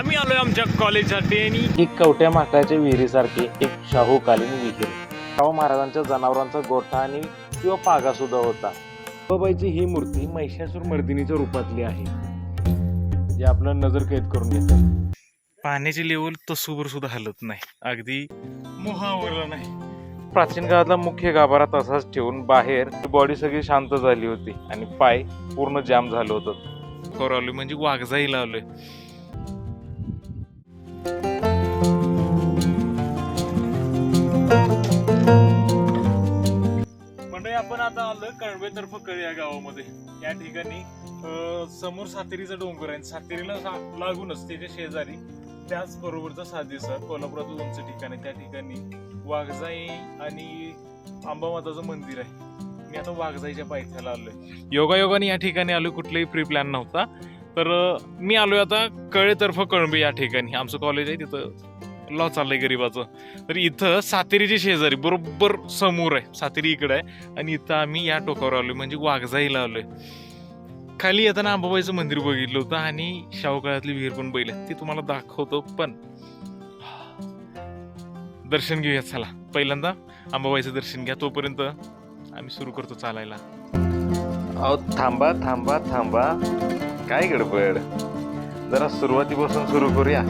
आम्ही आलोय आमच्या कॉलेजसाठी आणि ही कवट्या माकाच्या विहिरीसारखी एक शाहूकालीन विहीर. शाहू महाराजांच्या जनावरांचा गोठा आणि किंवा पागा सुद्धा होता. बाबाईची ही मूर्ती महिषासूर मर्दिनीच्या रूपातली आहे. जे आपलं नजर कैद करून घेतात पाण्याची लेवल तसूवर सुद्धा हलत नाही. अगदी मोहावरला नाही. प्राचीन काळातला मुख्य गाभारा तसाच ठेवून बाहेर बॉडी सगळी शांत झाली होती आणि पाय पूर्ण जाम झालं होतं. कवर आलोय म्हणजे वाघजाईला आलोय. आता आलोय या गावामध्ये. या ठिकाणी समोर सातेरीचा डोंगर आहे. सातेरीला सा- लागूनच त्याच्या शेजारी त्याचबरोबरचा साधेसर कोल्हापुरात उंच ठिकाण आहे. त्या ठिकाणी वाघजाई आणि अंबामाताचं मंदिर आहे. मी आता वाघजाईच्या पायथ्याला आलोय. योगायोगाने या ठिकाणी आलो कुठलाही प्री प्लॅन नव्हता. तर मी आलोय आता कळेतर्फ कळंबे या ठिकाणी. आमचं कॉलेज आहे तिथं लॉ चाललंय गरीबाचं? तर इथं सातेरीचे शेजारी बरोबर समोर आहे सातेरी इकडे आहे. आणि इथं आम्ही या टोकावर आलोय म्हणजे वाघजाईला आलोय. खाली येताना अंबाबाईचं मंदिर बघितलं होतं आणि शाहूकाळातली विहीर पण बैल ते तुम्हाला दाखवतो पण दर्शन घेऊया चला. पहिल्यांदा अंबाबाईचं दर्शन घ्या तोपर्यंत आम्ही सुरू करतो चालायला. अहो थांबा थांबा थांबा. काय गडबड? जरा सुरुवातीपासून सुरू करूया.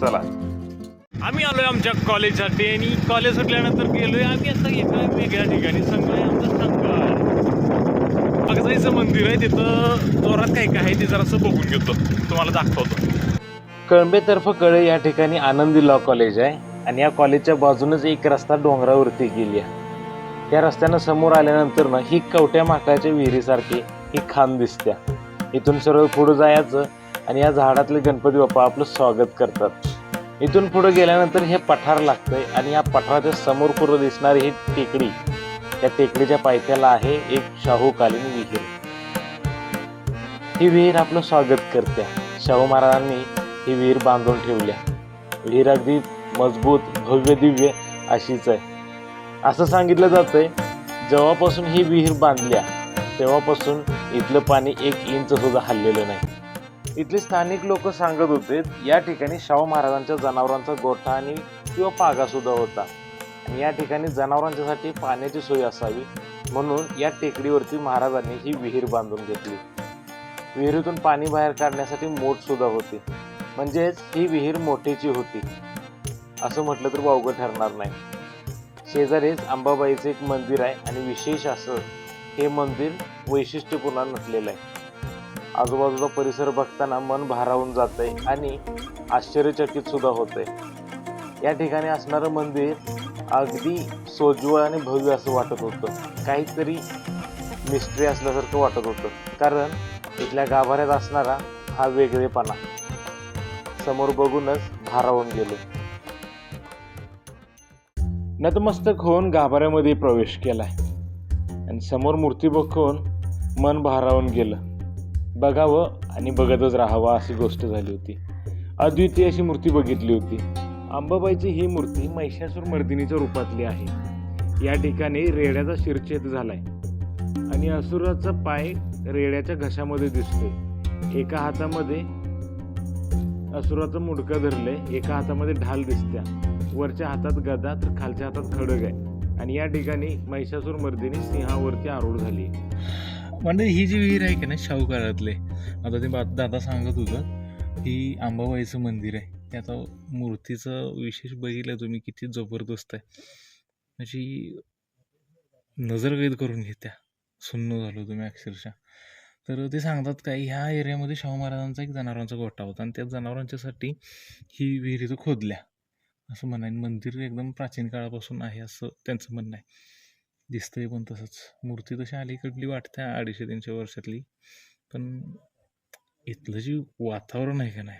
चला. आम्ही आलो आहे आमच्या कॉलेजसाठी आणि कॉलेज सुटल्यानंतर आहे आम्ही आता एका वेगळ्या ठिकाणी संघ आहे आमचा संघ अगजाईचं मंदिर आहे तिथं जोरात काय काय आहे ते जरासं बघून घेतो. तुम्हाला दाखवतो. कळंबेतर्फ कळे या ठिकाणी आनंदी लॉ कॉलेज आहे आणि या कॉलेजच्या बाजूनच एक रस्ता डोंगरावरती गेली आहे. त्या रस्त्यानं समोर आल्यानंतर ना ही कवट्या माकाच्या विहिरीसारखी ही खान दिसत्या. इथून सरळ पुढं जायचं आणि या झाडातले गणपती बाप्पा आपलं स्वागत करतात. इथून पुढे गेल्यानंतर हे पठार लागतंय आणि या पठाराच्या समोर पूर्व दिसणारी ही टेकडी त्या टेकडीच्या पायथ्याला आहे एक शाहूकालीन विहीर. ही विहीर आपलं स्वागत करते. शाहू महाराजांनी ही विहीर बांधून ठेवल्या विहीर अगदी मजबूत भव्य दिव्य अशीच आहे. असं सांगितलं जातंय जेव्हापासून ही विहीर बांधल्या तेव्हापासून इथलं पाणी एक इंच सुद्धा हल्लेलं नाही. इथले स्थानिक लोक सांगत होते या ठिकाणी शाहू महाराजांच्या जनावरांचा गोठा आणि किंवा पागा सुद्धा होता. आणि या ठिकाणी जनावरांच्यासाठी पाण्याची सोय असावी म्हणून या टेकडीवरती महाराजांनी ही विहीर बांधून घेतली. विहिरीतून पाणी बाहेर काढण्यासाठी मोठ सुद्धा होती. म्हणजेच ही विहीर मोठीची होती. असं म्हटलं तर वावगं ठरणार नाही. शेजारीच अंबाबाईचं एक मंदिर आहे आणि विशेष असं हे मंदिर वैशिष्ट्यपूर्ण नटलेलं आहे. आजूबाजूचा परिसर बघताना मन भारावून जात आहे आणि आश्चर्यचकित सुद्धा होते या ठिकाणी असणारं मंदिर अगदी सोज्वळ आणि भव्य असं वाटत होतं. काहीतरी मिस्ट्री असल्यासारखं वाटत होतं. कारण इथल्या गाभाऱ्यात असणारा हा वेगळेपणा. समोर बघूनच भारावून गेलो. नतमस्तक होऊन गाभाऱ्यामध्ये प्रवेश केलाय. आणि समोर मूर्ती बघून मन भारावून गेलं. बघावं आणि बघतच राहावं अशी गोष्ट झाली होती. अद्वितीय अशी मूर्ती बघितली होती. अंबाबाईची ही मूर्ती महिषासूर मर्दिनीच्या रूपातली आहे. या ठिकाणी रेड्याचा शिरछेद झालाय. आणि असुराचा पाय रेड्याच्या घशामध्ये दिसतोय. एका हातामध्ये असुराचं मुडकं धरलंय एका हातामध्ये ढाल दिसत्या. वरच्या हातात गदा तर खालच्या हातात खडग आहे. आणि या ठिकाणी महिषासूर मर्दिनी सिंहावरती आरूढ झाली म्हणजे ही जी विहीर आहे की नाही शाहूकारातले आता ते बा- दादा सांगत होतं ही अंबाबाईचं मंदिर आहे. त्याचा मूर्तीचं विशेष बघितलं तुम्ही किती जबरदस्त आहे. अशी नजरगैद करून घेत्या. सुन्न झालो तुम्ही अक्षरशः. तर ते सांगतात काय ह्या एरियामध्ये शाहू महाराजांचा एक जनावरांचा गोठा होता आणि त्या जनावरांच्यासाठी ही विहीर इथं खोदल्या. असं म्हणा मंदिर एकदम प्राचीन काळापासून आहे असं त्यांचं म्हणणं आहे. दिसतंय पण तसंच. मूर्ती तशी अलीकडली वाटते अडीचशे तीनशे वर्षातली. पण इथलं जे वातावरण आहे का नाही?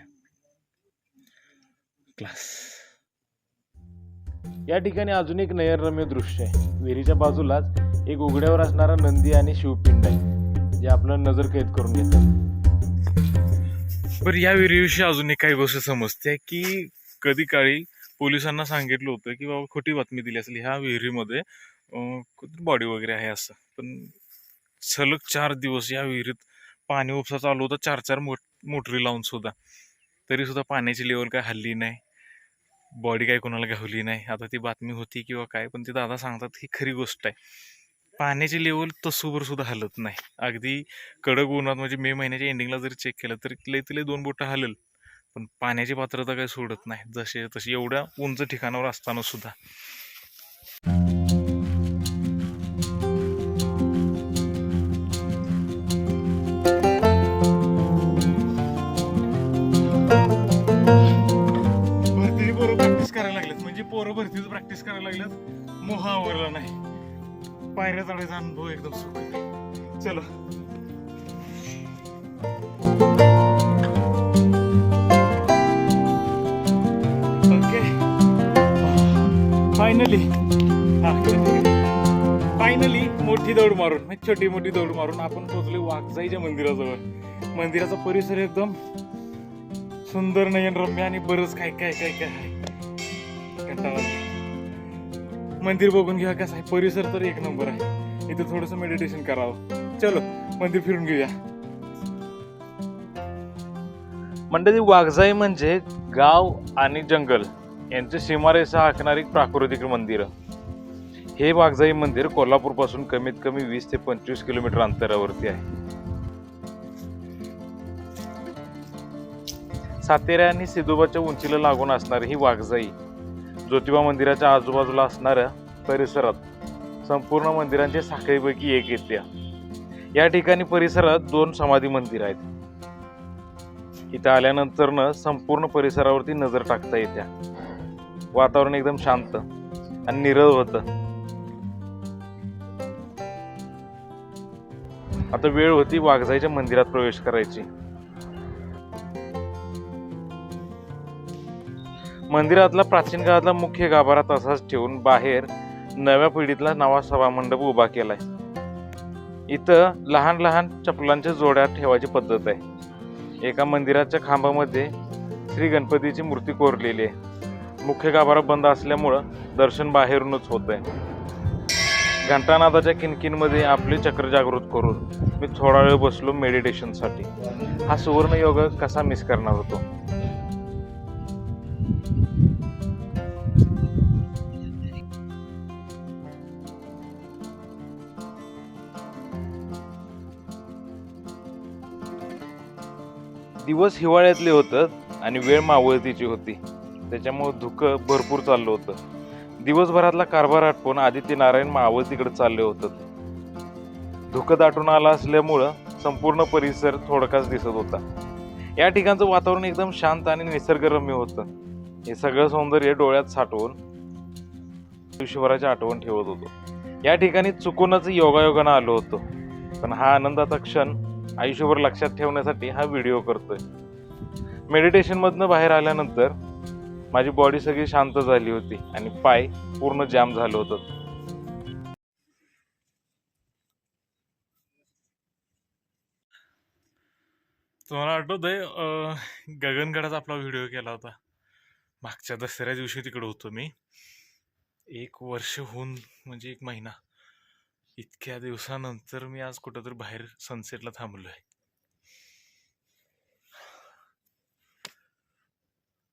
क्लास. या ठिकाणी अजून एक नयनरम्य दृश्य आहे. विहिरीच्या बाजूलाच एक उघड्यावर असणारा नंदी आणि शिवपिंड आहे. जे आपलं नजर कैद करून घेतात बरं या विहिरीविषयी अजून एक काही गोष्ट समजते की कधी काळी पोलिसांना सांगितलं होतं की बाबा खोटी बातमी दिली असेल ह्या विहिरीमध्ये बॉडी वगैरे आहे असं. पण सलग चार दिवस या विहिरीत पाणी उपसा चालू होता चार चार मोट मोटरी लावून सुद्धा. तरी सुद्धा पाण्याची लेवल काय हल्ली नाही. बॉडी काय कोणाला घावली नाही. आता ती बातमी होती किंवा काय पण ते दादा सांगतात ही खरी गोष्ट आहे. पाण्याची लेवल तसूवर सुद्धा हलत नाही. अगदी कडक उन्हात म्हणजे मे महिन्याच्या एंडिंगला जरी चेक केलं तरी लय तिले दोन बोटं हलेल. पण पाण्याची पात्रता काही सोडत नाही. जसे तसे एवढ्या उंच ठिकाणावर असताना सुद्धा. भरतीची पोरं प्रॅक्टिस करायला लागलेत. म्हणजे पोरं भरतीचं प्रॅक्टिस करायला लागल्यात मोहा आवरला नाही. पायऱ्या चढायचा अनुभव एकदम सुखद चलो. फायनली मोठी दौड मारून म्हणजे छोटी मोठी दौड मारून आपण पोचले वाघजाईच्या मंदिराजवळ. मंदिराचा परिसर एकदम सुंदर नयन रम्य आणि बरंच काय काय काय काय आहे. कंटाळा मंदिर बघून घ्या कसं आहे. परिसर तर एक नंबर आहे. इथे थोडस मेडिटेशन करावं. चलो मंदिर फिरून घेऊया. मंडळी वाघजाई म्हणजे गाव आणि जंगल यांचे सीमारेषा आखणारी प्राकृतिक मंदिर. हे वाघजाई मंदिर कोल्हापूरपासून कमीत कमी वीस ते पंचवीस किलोमीटर अंतरावरती आहे. सातेऱ्या आणि सिद्धोबाच्या उंचीला लागून असणारी ही वाघजाई ज्योतिबा मंदिराच्या आजूबाजूला असणाऱ्या परिसरात संपूर्ण मंदिरांच्या साखळीपैकी एक येते. या ठिकाणी परिसरात दोन समाधी मंदिर आहेत. इथं आल्यानंतरनं संपूर्ण परिसरावरती नजर टाकता येत्या. वातावरण एकदम शांत आणि निरळ होतं. आता वेळ होती वाघजाईच्या मंदिरात प्रवेश करायची. मंदिरातला प्राचीन काळातला मुख्य गाभारा तसाच ठेवून बाहेर नव्या पिढीतला नवा सभा मंडप उभा केलाय. इथं लहान लहान चपलांच्या जोड्या ठेवायची पद्धत आहे. एका मंदिराच्या खांबामध्ये श्री गणपतीची मूर्ती कोरलेली आहे. मुख्य गाभारा बंद असल्यामुळं दर्शन बाहेरूनच होत आहे घंटानादाच्या किनकिनमध्ये आपले चक्र जागृत करून मी थोडा वेळ बसलो मेडिटेशनसाठी. हा सुवर्ण योग कसा मिस करणार होतो? दिवस हिवाळ्यातले होतं आणि वेळ मावळतीची होती. त्याच्यामुळे धुकं भरपूर चाललं होतं. दिवसभरातला कारभार आटपून आदित्य नारायण मावळतीकडे चालले होतं. धुकं दाटून आला असल्यामुळं संपूर्ण परिसर थोडकाच दिसत होता. या ठिकाणचं वातावरण एकदम शांत आणि निसर्गरम्य होतं. हे सगळं सौंदर्य डोळ्यात साठवून शिवराची आठवण ठेवत होतो. या ठिकाणी चुकूनच योगायोगानं आलो होतो. पण हा आनंदाचा क्षण आयुष्यभर लक्षात ठेवण्यासाठी हा व्हिडिओ करतोय. मेडिटेशनमधनं बाहेर आल्यानंतर माझी बॉडी सगळी शांत झाली होती आणि पाय पूर्ण जाम झालं होतं. तुम्हाला आठवतंय गगनगडाचा आपला व्हिडिओ केला होता. मागच्या दसऱ्या दिवशी तिकडे होतो मी. एक वर्ष होऊन म्हणजे एक महिना. इतक्या दिवसानंतर मी आज कुठंतरी बाहेर सनसेटला थांबलो आहे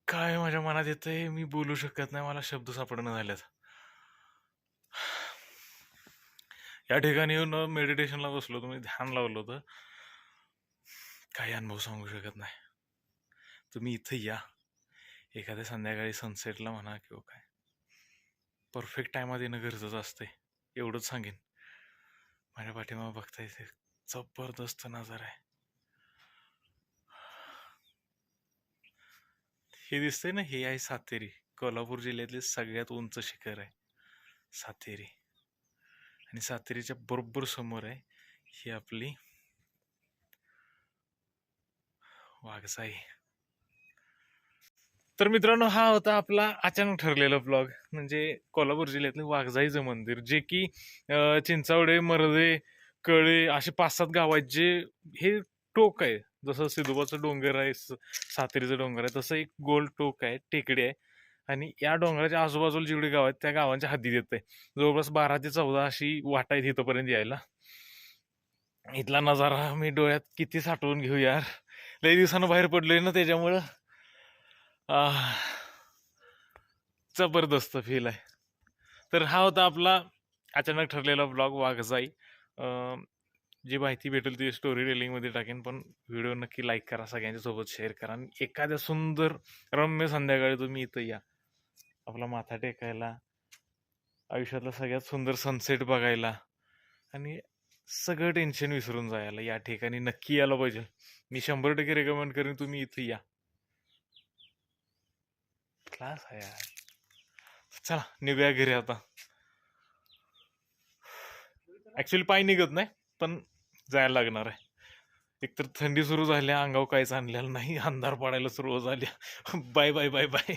काय माझ्या मनात येतंय मी बोलू शकत नाही. मला शब्द सापडणं झाल्यात या ठिकाणी येऊन मेडिटेशनला बसलो होतो. मी ध्यान लावलं होतं. काही अनुभव सांगू शकत नाही. तुम्ही इथं या. एखाद्या संध्याकाळी सनसेटला म्हणा किंवा काय. परफेक्ट टायमात येणं गरजेचं असतंय. एवढंच सांगेन. माझ्या पाठीमागं बघता इथे जबरदस्त नजारा आहे. हे दिसतंय ना हे आहे सातेरी. कोल्हापूर जिल्ह्यातले सगळ्यात उंच शिखर आहे. सातेरी. आणि सातेरीच्या बरोबर समोर आहे ही आपली वाघसाई. तर मित्रांनो हा होता आपला अचानक ठरलेला ब्लॉग म्हणजे कोल्हापूर जिल्ह्यातलं वाघजाईचं मंदिर जे की चिंचावडे मरदे कळे असे पाच सात गाव आहेत जे हे टोक आहे. जसं सिधोबाचं डोंगर आहे स- सातेरीचं डोंगर आहे तसं एक गोल टोक आहे टेकडी आहे. आणि या डोंगराच्या आजूबाजूला जेवढी गाव आहेत त्या गावांच्या हद्दीत येत आहे जवळपास बारा ते चौदा अशी वाट आहेत इथंपर्यंत यायला. इथला नजारा मी डोळ्यात किती साठवून घेऊ यार. लई दिवसानं बाहेर पडलोय ना त्याच्यामुळं. जबरदस्त फील आहे. तर हा होता आपला अचानक ठरलेला ब्लॉग वाघजाई. जी माहिती भेटेल ती स्टोरी टेलिंगमध्ये टाकेन. पण व्हिडिओ नक्की लाईक करा सगळ्यांच्या सोबत शेअर करा. आणि एखाद्या सुंदर रम्य संध्याकाळी तुम्ही इथं या. आपला माथा टेकायला आयुष्यातला सगळ्यात सुंदर सनसेट बघायला. आणि सगळं टेन्शन विसरून जायला या ठिकाणी नक्की यायला पाहिजे. मी शंभर टक्के रेकमेंड करेन तुम्ही इथं या. क्लास आहे यार. चला निघूया घरी आता. ॲक्च्युली पाय निघत नाही. पण जायला लागणार आहे. एकतर थंडी सुरू झाल्या अंगावर काहीच आणलेलं नाही अंधार पडायला सुरुवात झाली. Bye bye bye bye.